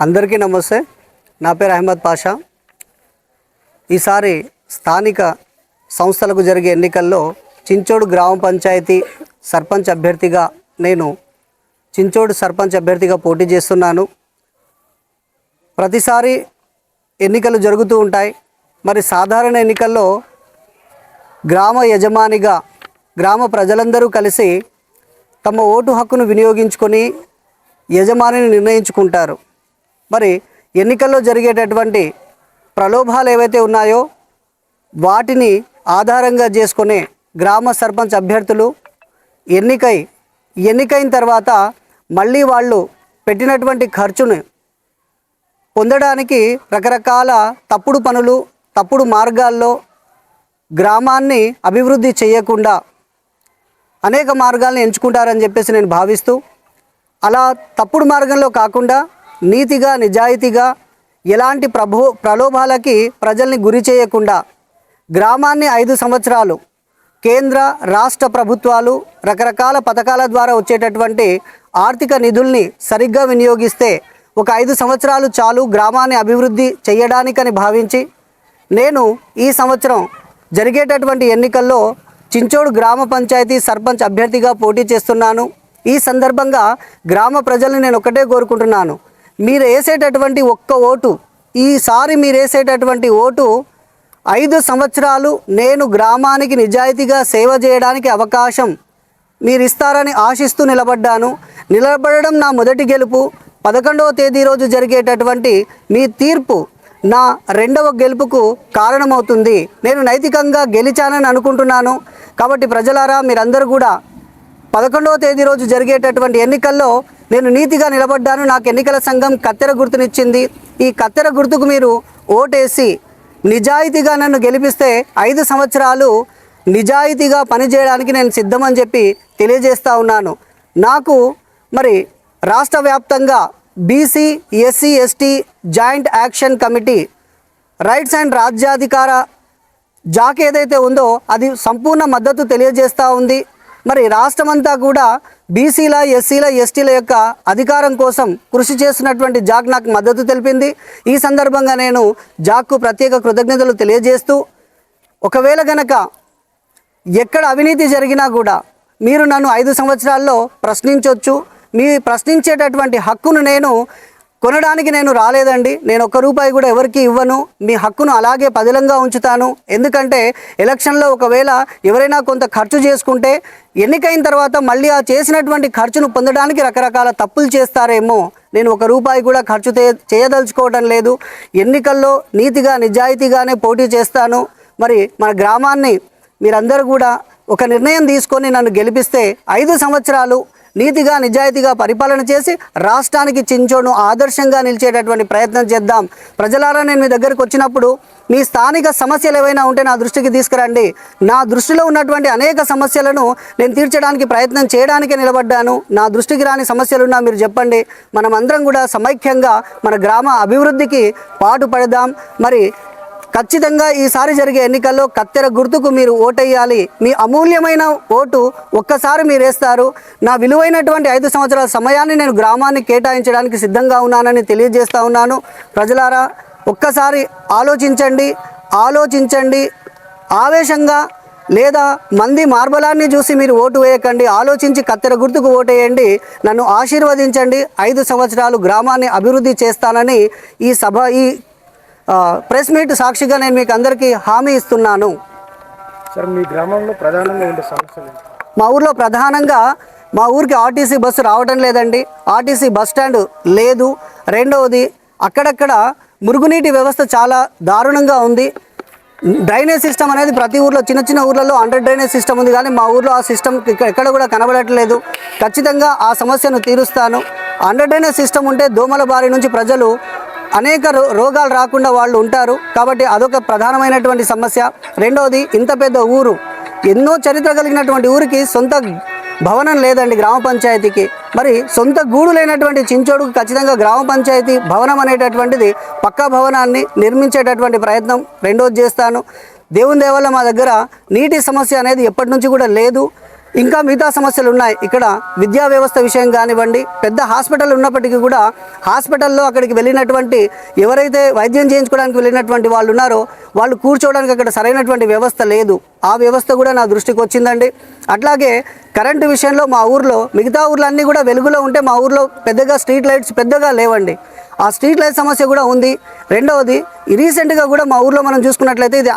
అందరికీ నమస్తే. నా పేరు అహ్మద్ పాషా. ఈసారి స్థానిక సంస్థలకు జరిగే ఎన్నికల్లో చించోడు గ్రామ పంచాయతీ సర్పంచ్ అభ్యర్థిగా నేను చించోడు సర్పంచ్ అభ్యర్థిగా పోటీ చేస్తున్నాను. ప్రతిసారి ఎన్నికలు జరుగుతూ ఉంటాయి. మరి సాధారణ ఎన్నికల్లో గ్రామ యజమానిగా గ్రామ ప్రజలందరూ కలిసి తమ ఓటు హక్కును వినియోగించుకొని యజమానిని నిర్ణయించుకుంటారు. మరి ఎన్నికల్లో జరిగేటటువంటి ప్రలోభాలు ఏవైతే ఉన్నాయో వాటిని ఆధారంగా చేసుకునే గ్రామ సర్పంచ్ అభ్యర్థులు ఎన్నికై ఎన్నికైన తర్వాత మళ్ళీ వాళ్ళు పెట్టినటువంటి ఖర్చును పొందడానికి రకరకాల తప్పుడు పనులు తప్పుడు మార్గాల్లో గ్రామాన్ని అభివృద్ధి చేయకుండా అనేక మార్గాలను ఎంచుకుంటారని చెప్పేసి నేను భావిస్తూ అలా తప్పుడు మార్గంలో కాకుండా నీతిగా నిజాయితీగా ఎలాంటి ప్రభు ప్రలోభాలకి ప్రజల్ని గురి చేయకుండా గ్రామాన్ని ఐదు సంవత్సరాలు కేంద్ర రాష్ట్ర ప్రభుత్వాలు రకరకాల పథకాల ద్వారా వచ్చేటటువంటి ఆర్థిక నిధుల్ని సరిగ్గా వినియోగిస్తే ఒక ఐదు సంవత్సరాలు చాలు గ్రామాన్ని అభివృద్ధి చేయడానికని భావించి నేను ఈ సంవత్సరం జరిగేటటువంటి ఎన్నికల్లో చించోడు గ్రామ పంచాయతీ సర్పంచ్ అభ్యర్థిగా పోటీ చేస్తున్నాను. ఈ సందర్భంగా గ్రామ ప్రజల్ని నేను ఒకటే కోరుకుంటున్నాను. మీరు వేసేటటువంటి ఒక్క ఓటు ఈసారి మీరు వేసేటటువంటి ఓటు ఐదు సంవత్సరాలు నేను గ్రామానికి నిజాయితీగా సేవ చేయడానికి అవకాశం మీరు ఇస్తారని ఆశిస్తూ నిలబడ్డాను. నిలబడడం నా మొదటి గెలుపు. పదకొండవ తేదీ రోజు జరిగేటటువంటి మీ తీర్పు నా రెండవ గెలుపుకు కారణమవుతుంది. నేను నైతికంగా గెలిచానని అనుకుంటున్నాను. కాబట్టి ప్రజలారా మీరందరూ కూడా పదకొండవ తేదీ రోజు జరిగేటటువంటి ఎన్నికల్లో నేను నీతిగా నిలబడ్డాను. నాకు ఎన్నికల సంఘం కత్తెర గుర్తునిచ్చింది. ఈ కత్తెర గుర్తుకు మీరు ఓటేసి నిజాయితీగా నన్ను గెలిపిస్తే ఐదు సంవత్సరాలు నిజాయితీగా పనిచేయడానికి నేను సిద్ధమని చెప్పి తెలియజేస్తూ ఉన్నాను. నాకు మరి రాష్ట్ర వ్యాప్తంగా BC SC ST joint action committee rights and రాజ్యాధికార జాక్ ఏదైతే ఉందో అది సంపూర్ణ మద్దతు తెలియజేస్తూ ఉంది. మరి రాష్ట్రమంతా కూడా బీసీల ఎస్సీల ఎస్టీల యొక్క అధికారం కోసం కృషి చేస్తున్నటువంటి జాక్ నాకు మద్దతు తెలిపింది. ఈ సందర్భంగా నేను జాక్కు ప్రత్యేక కృతజ్ఞతలు తెలియజేస్తూ ఒకవేళ గనక ఎక్కడ అవినీతి జరిగినా కూడా మీరు నన్ను ఐదు సంవత్సరాల్లో ప్రశ్నించవచ్చు మీ ప్రశ్నించేటటువంటి హక్కును నేను కొనడానికి నేను రాలేదండి. నేను ఒక్క రూపాయి కూడా ఎవరికి ఇవ్వను. మీ హక్కును అలాగే పదిలంగా ఉంచుతాను. ఎందుకంటే ఎలక్షన్లో ఒకవేళ ఎవరైనా కొంత ఖర్చు చేసుకుంటే ఎన్నికైన తర్వాత మళ్ళీ ఆ చేసినటువంటి ఖర్చును పొందడానికి రకరకాల తప్పులు చేస్తారేమో. నేను ఒక రూపాయి కూడా ఖర్చు చేయదలుచుకోవడం లేదు. ఎన్నికల్లో నీతిగా నిజాయితీగానే పోటీ చేస్తాను. మరి మన గ్రామాన్ని మీరందరూ కూడా ఒక నిర్ణయం తీసుకొని నన్ను గెలిపిస్తే ఐదు సంవత్సరాలు నీతిగా నిజాయితీగా పరిపాలన చేసి రాష్ట్రానికి చించోను ఆదర్శంగా నిలిచేటటువంటి ప్రయత్నం చేద్దాం. ప్రజలారా నేను మీ దగ్గరకు వచ్చినప్పుడు మీ స్థానిక సమస్యలు ఏవైనా ఉంటే నా దృష్టికి తీసుకురండి. నా దృష్టిలో ఉన్నటువంటి అనేక సమస్యలను నేను తీర్చడానికి ప్రయత్నం చేయడానికే నిలబడ్డాను. నా దృష్టికి రాని సమస్యలున్నా మీరు చెప్పండి. మనం అందరం కూడా సమైక్యంగా మన గ్రామ అభివృద్ధికి పాటు పడదాం మరి ఖచ్చితంగా ఈసారి జరిగే ఎన్నికల్లో కత్తెర గుర్తుకు మీరు ఓటేయాలి. మీ అమూల్యమైన ఓటు ఒక్కసారి మీరు వేస్తారు. నా విలువైనటువంటి ఐదు సంవత్సరాల సమయాన్ని నేను గ్రామాన్ని కేటాయించడానికి సిద్ధంగా ఉన్నానని తెలియజేస్తా ఉన్నాను. ప్రజలారా ఒక్కసారి ఆలోచించండి. ఆలోచించండి. ఆవేశంగా లేదా మంది మార్బలాన్ని చూసి మీరు ఓటు వేయకండి. ఆలోచించి కత్తెర గుర్తుకు ఓటేయండి. నన్ను ఆశీర్వదించండి. ఐదు సంవత్సరాలు గ్రామాన్ని అభివృద్ధి చేస్తానని ఈ సభ ఈ ప్రెస్ మీట్ సాక్షిగా నేను మీకు అందరికీ హామీ ఇస్తున్నాను. సార్ మీ గ్రామంలో ప్రధానంగా ఉండే సమస్యలు? మా ఊర్లో ప్రధానంగా మా ఊరికి ఆర్టీసీ బస్సు రావడం లేదండి. ఆర్టీసీ బస్ స్టాండ్ లేదు. రెండవది అక్కడక్కడ మురుగునీటి వ్యవస్థ చాలా దారుణంగా ఉంది. డ్రైనేజ్ సిస్టమ్ అనేది ప్రతి ఊర్లో చిన్న చిన్న ఊర్లలో అండర్ డ్రైనేజ్ సిస్టమ్ ఉంది కానీ మా ఊర్లో ఆ సిస్టమ్ ఎక్కడ కూడా కనబడట్లేదు. ఖచ్చితంగా ఆ సమస్యను తీరుస్తాను. అండర్ డ్రైనేజ్ సిస్టమ్ ఉంటే దోమల బారి నుంచి ప్రజలు అనేక రోగాలు రాకుండా వాళ్ళు ఉంటారు. కాబట్టి అదొక ప్రధానమైనటువంటి సమస్య. రెండవది ఇంత పెద్ద ఊరు. ఎన్నో చరిత్ర కలిగినటువంటి ఊరికి సొంత భవనం లేదండి గ్రామ పంచాయతీకి. మరి సొంత గూడు లేనటువంటి చించోడుకు ఖచ్చితంగా గ్రామ పంచాయతీ భవనం అనేటటువంటిది పక్కా భవనాన్ని నిర్మించేటటువంటి ప్రయత్నం రెండోది చేస్తాను. దేవుని దేవల్ల మా దగ్గర నీటి సమస్య అనేది ఎప్పటి నుంచి కూడా లేదు. ఇంకా మిగతా సమస్యలు ఉన్నాయి. ఇక్కడ విద్యా వ్యవస్థ విషయం కానివ్వండి పెద్ద హాస్పిటల్ ఉన్నప్పటికీ కూడా హాస్పిటల్లో అక్కడికి వెళ్ళినటువంటి ఎవరైతే వైద్యం చేయించుకోవడానికి వెళ్ళినటువంటి వాళ్ళు ఉన్నారో వాళ్ళు కూర్చోవడానికి అక్కడ సరైనటువంటి వ్యవస్థ లేదు. ఆ వ్యవస్థ కూడా నా దృష్టికి వచ్చిందండి. అట్లాగే కరెంటు విషయంలో మా ఊర్లో మిగతా ఊర్లన్నీ కూడా వెలుగులో ఉంటే మా ఊర్లో పెద్దగా స్ట్రీట్ లైట్స్ పెద్దగా లేవండి. ఆ స్ట్రీట్ లైట్ సమస్య కూడా ఉంది. రెండవది రీసెంట్గా కూడా మా ఊర్లో మనం చూసుకున్నట్లయితే ఇది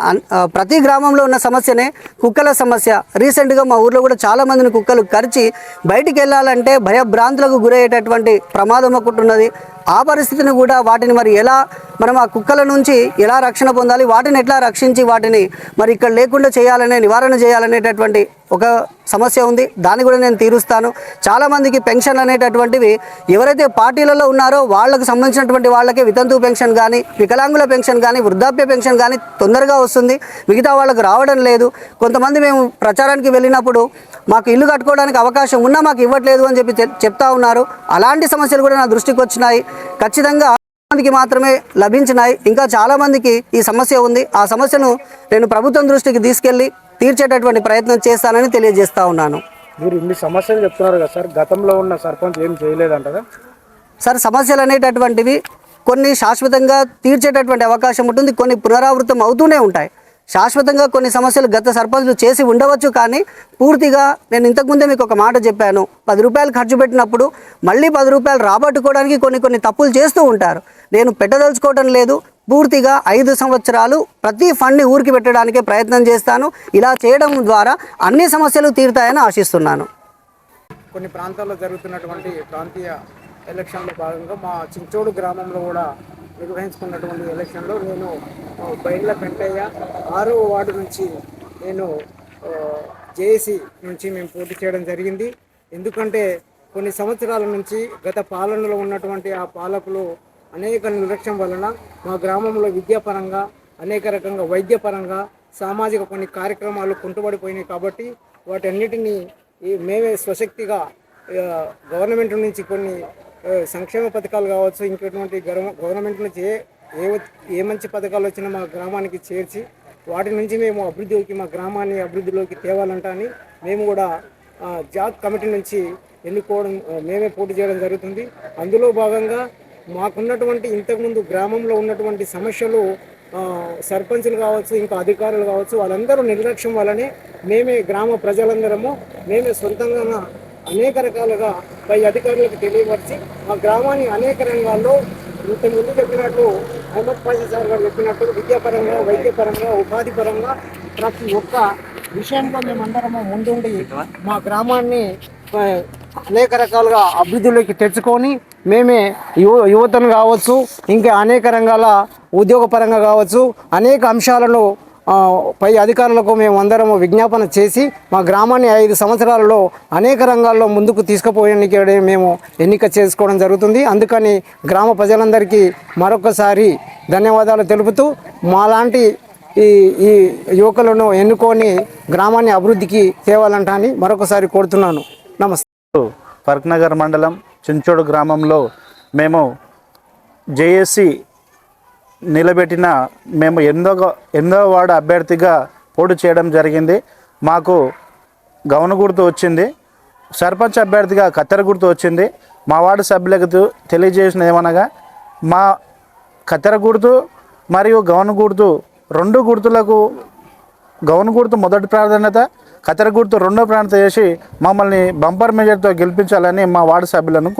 ప్రతి గ్రామంలో ఉన్న సమస్యనే కుక్కల సమస్య. రీసెంట్గా మా ఊర్లో కూడా చాలామందిని కుక్కలు కరిచి బయటికి వెళ్ళాలంటే భయభ్రాంతులకు గురయ్యేటటువంటి ప్రమాదం ఒకటి ఉన్నది. ఆ పరిస్థితిని కూడా వాటిని మరి ఎలా మనం ఆ కుక్కల నుంచి ఎలా రక్షణ పొందాలి వాటిని ఎట్లా రక్షించి వాటిని మరి ఇక్కడ లేకుండా చేయాలనే నివారణ చేయాలనేటటువంటి ఒక సమస్య ఉంది. దాన్ని కూడా నేను తీరుస్తాను. చాలామందికి పెన్షన్ అనేటటువంటివి ఎవరైతే పార్టీలలో ఉన్నారో వాళ్ళకు సంబంధించినటువంటి వాళ్ళకే వితంతు పెన్షన్ కానీ వికలాంగుల పెన్షన్ కానీ వృద్ధాప్య పెన్షన్ కానీ తొందరగా వస్తుంది. మిగతా వాళ్ళకు రావడం లేదు. కొంతమంది మేము ప్రచారానికి వెళ్ళినప్పుడు మాకు ఇల్లు కట్టుకోవడానికి అవకాశం ఉన్నా మాకు ఇవ్వట్లేదు అని చెప్పి చెప్తా ఉన్నారు. అలాంటి సమస్యలు కూడా నా దృష్టికి వచ్చినాయి. ఖచ్చితంగా మందికి మాత్రమే లభించినాయి. ఇంకా చాలా మందికి ఈ సమస్య ఉంది. ఆ సమస్యను నేను ప్రభుత్వం దృష్టికి తీసుకెళ్ళి తీర్చేటటువంటి ప్రయత్నం చేస్తానని తెలియజేస్తా ఉన్నాను. మీరు ఇన్ని సమస్యలు చెప్తున్నారు కదా సార్. గతంలో ఉన్న సర్పంచ్ ఏం చేయలేదంటగా? సార్ సమస్యలు అనేటటువంటివి కొన్ని శాశ్వతంగా తీర్చేటటువంటి అవకాశం ఉంటుంది. కొన్ని పునరావృతం అవుతూనే ఉంటాయి. శాశ్వతంగా కొన్ని సమస్యలు గత సర్పంచ్లు చేసి ఉండవచ్చు కానీ పూర్తిగా నేను ఇంతకుముందే మీకు ఒక మాట చెప్పాను. పది రూపాయలు ఖర్చు పెట్టినప్పుడు మళ్ళీ పది రూపాయలు రాబట్టుకోవడానికి కొన్ని కొన్ని తప్పులు చేస్తూ ఉంటారు. నేను పెట్టదలుచుకోవటం లేదు. పూర్తిగా ఐదు సంవత్సరాలు ప్రతి ఫండ్ని ఊరికి పెట్టడానికే ప్రయత్నం చేస్తాను. ఇలా చేయడం ద్వారా అన్ని సమస్యలు తీరుతాయని ఆశిస్తున్నాను. కొన్ని ప్రాంతాల్లో జరుగుతున్నటువంటి ప్రాంతీయ ఎలక్షన్లో భాగంగా మా చించోడు గ్రామంలో కూడా నిర్వహించుకున్నటువంటి ఎలక్షన్లో నేను ఆ, బైండ్ల పెంటయ్య ఆరో వార్డు నుంచి నేను జేఏసీ నుంచి మేము పోటీ చేయడం జరిగింది. ఎందుకంటే కొన్ని సంవత్సరాల నుంచి గత పాలనలో ఉన్నటువంటి ఆ పాలకులు అనేక నిర్లక్ష్యం వలన మా గ్రామంలో విద్యాపరంగా అనేక రకంగా వైద్యపరంగా సామాజిక కొన్ని కార్యక్రమాలు కుంటుబడిపోయినాయి కాబట్టి వాటన్నిటినీ మేమే స్వశక్తిగా గవర్నమెంట్ నుంచి కొన్ని సంక్షేమ పథకాలు కావచ్చు ఇంకెటువంటి గవర్న- గవర్నమెంట్ నుంచి ఏ ఏ ఏ మంచి పథకాలు వచ్చినా మా గ్రామానికి చేర్చి వాటి నుంచి మేము అభివృద్ధిలోకి మా గ్రామాన్ని అభివృద్ధిలోకి తేవాలంట అని మేము కూడా జాబ్ కమిటీ నుంచి ఎన్నుకోవడం మేమే పోటీ చేయడం జరుగుతుంది. అందులో భాగంగా మాకున్నటువంటి ఇంతకుముందు గ్రామంలో ఉన్నటువంటి సమస్యలు సర్పంచులు కావచ్చు ఇంకా అధికారులు కావచ్చు వాళ్ళందరూ నిర్లక్ష్యం వల్లనే మేమే గ్రామ ప్రజలందరము మేమే సొంతంగా అనేక రకాలుగా పై అధికారులకు తెలియపరిచి మా గ్రామాన్ని అనేక రంగాల్లో ఇంత ముందు చెప్పినట్లు అహ్మద్ పాషా సార్ గారు చెప్పినట్టు విద్యాపరంగా వైద్యపరంగా ఉపాధి పరంగా ప్రతి ఒక్క విషయంలో మేమందరము ముందుండి మా గ్రామాన్ని అనేక రకాలుగా అభివృద్ధిలోకి తెచ్చుకొని మేమే యువ యువతను కావచ్చు ఇంకా అనేక రంగాల ఉద్యోగపరంగా కావచ్చు అనేక అంశాలను పై అధికారులకు మేము అందరము విజ్ఞాపన చేసి మా గ్రామాన్ని ఐదు సంవత్సరాలలో అనేక రంగాల్లో ముందుకు తీసుకుపోయడానికి మేము ఎన్నిక చేసుకోవడం జరుగుతుంది. అందుకని గ్రామ ప్రజలందరికీ మరొకసారి ధన్యవాదాలు తెలుపుతూ మాలాంటి ఈ ఈ యువకులను ఎన్నుకొని గ్రామాన్ని అభివృద్ధికి తేవాలంట అని మరొకసారి కోరుతున్నాను. నమస్తే. ఫర్క్నగర్ మండలం చించోడు గ్రామంలో మేము జేఏసీ నిలబెట్టిన మేము ఎనిమిదో ఎనిమిదో వార్డు అభ్యర్థిగా పోటీ చేయడం జరిగింది. మాకు గౌన గుర్తు వచ్చింది. సర్పంచ్ అభ్యర్థిగా కత్తెర గుర్తు వచ్చింది. మా వార్డు సభ్యులకు తెలియజేసిన ఏమనగా మా కత్తెర గుర్తు మరియు గౌన గుర్తు రెండు గుర్తులకు గౌన్ గుర్తు మొదటి ప్రాధాన్యత కత్తెర గుర్తు రెండో ప్రాధాన్యత చేసి మమ్మల్ని బంపర్ మెజర్తో గెలిపించాలని మా వార్డు సభ్యులను